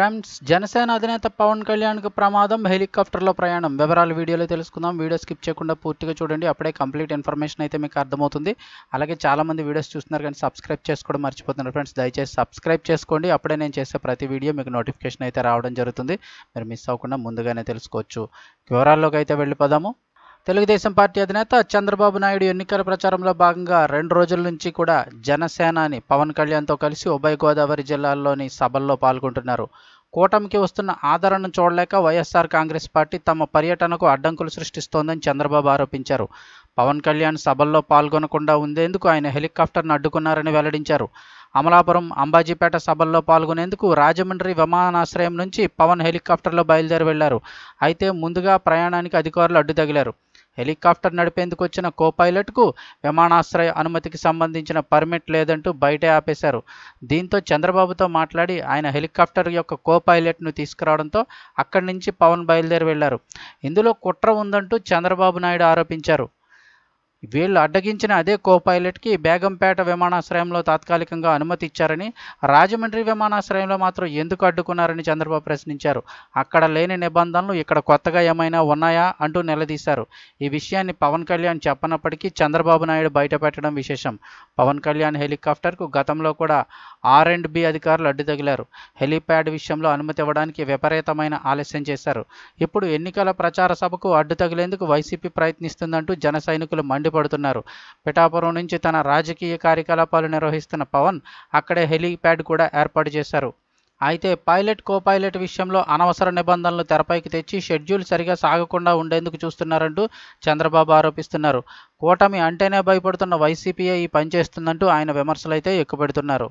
Friends Janasena అధినేత పవన్ కళ్యాణ్కి ప్రమాదం హెలికాప్టర్లో ప్రయాణం. వివరాలు వీడియోలో తెలుసుకుందాం. వీడియో స్కిప్ చేయకుండా పూర్తిగా చూడండి. అప్పుడే కంప్లీట్ ఇన్ఫర్మేషన్ అయితే మీకు అర్థమవుతుంది. అలాగే చాలామంది వీడియోస్ చూస్తున్నారు కానీ సబ్స్క్రైబ్ చేసుకోవడం మర్చిపోతున్నారు. ఫ్రెండ్స్ దయచేసి సబ్స్క్రైబ్ చేసుకోండి. అప్పుడే నేను చేసే ప్రతి వీడియో మీకు నోటిఫికేషన్ అయితే రావడం జరుగుతుంది. మీరు మిస్ అవ్వకుండా ముందుగానే తెలుసుకోవచ్చు. వివరాల్లోకి అయితే వెళ్ళిపోదాము. తెలుగుదేశం పార్టీ అధినేత చంద్రబాబు నాయుడు ఎన్నికల ప్రచారంలో భాగంగా రెండు రోజుల నుంచి కూడా జనసేనాని పవన్ కళ్యాణ్తో కలిసి ఉభయ గోదావరి జిల్లాల్లోని సభల్లో పాల్గొంటున్నారు. కూటమికి వస్తున్న ఆదరణను చూడలేక వైఎస్ఆర్ కాంగ్రెస్ పార్టీ తమ పర్యటనకు అడ్డంకులు సృష్టిస్తోందని చంద్రబాబు ఆరోపించారు. పవన్ కళ్యాణ్ సభల్లో పాల్గొనకుండా ఉండేందుకు ఆయన హెలికాప్టర్ను అడ్డుకున్నారని వెల్లడించారు. అమలాపురం అంబాజీపేట సభల్లో పాల్గొనేందుకు రాజమండ్రి విమానాశ్రయం నుంచి పవన్ హెలికాప్టర్లో బయలుదేరి వెళ్ళారు. అయితే ముందుగా ప్రయాణానికి అధికారులు అడ్డు తగిలారు హెలికాప్టర్ నడిపేందుకు వచ్చిన కో పైలట్కు విమానాశ్రయ అనుమతికి సంబంధించిన పర్మిట్ లేదంటూ బయటే ఆపేశారు. దీంతో చంద్రబాబుతో మాట్లాడి ఆయన హెలికాప్టర్ యొక్క కో పైలట్ను తీసుకురావడంతో అక్కడి నుంచి పవన్ బయలుదేరి వెళ్ళారు. ఇందులో కుట్ర ఉందంటూ చంద్రబాబు నాయుడు ఆరోపించారు. వీళ్ళు అడ్డగించిన అదే కో పైలట్కి బేగంపేట విమానాశ్రయంలో తాత్కాలికంగా అనుమతి ఇచ్చారని రాజమండ్రి విమానాశ్రయంలో మాత్రం ఎందుకు అడ్డుకున్నారని చంద్రబాబు ప్రశ్నించారు. అక్కడ లేని నిబంధనలు ఇక్కడ కొత్తగా ఏమైనా ఉన్నాయా అంటూ నిలదీశారు. ఈ విషయాన్ని పవన్ కళ్యాణ్ చెప్పనప్పటికీ చంద్రబాబు నాయుడు బయటపెట్టడం విశేషం. పవన్ కళ్యాణ్ హెలికాప్టర్కు గతంలో కూడా ఆర్ అండ్ బి అధికారులు అడ్డు తగిలారు. హెలీప్యాడ్ విషయంలో అనుమతి ఇవ్వడానికి విపరీతమైన ఆలస్యం చేశారు. ఇప్పుడు ఎన్నికల ప్రచార సభకు అడ్డు తగిలేందుకు వైసీపీ ప్రయత్నిస్తుందంటూ జన సైనికులు పడుతున్నారు. పిఠాపురం నుంచి తన రాజకీయ కార్యకలాపాలు నిర్వహిస్తున్న పవన్ అక్కడే హెలీప్యాడ్ కూడా ఏర్పాటు చేశారు. అయితే పైలట్ కో పైలట్ విషయంలో అనవసర నిబంధనలు తెరపైకి తెచ్చి షెడ్యూల్ సరిగా సాగకుండా ఉండేందుకు చూస్తున్నారంటూ చంద్రబాబు ఆరోపిస్తున్నారు. కూటమి అంటేనే భయపడుతున్న వైసీపీఏ ఈ పనిచేస్తుందంటూ ఆయన విమర్శలైతే ఎక్కుపెడుతున్నారు.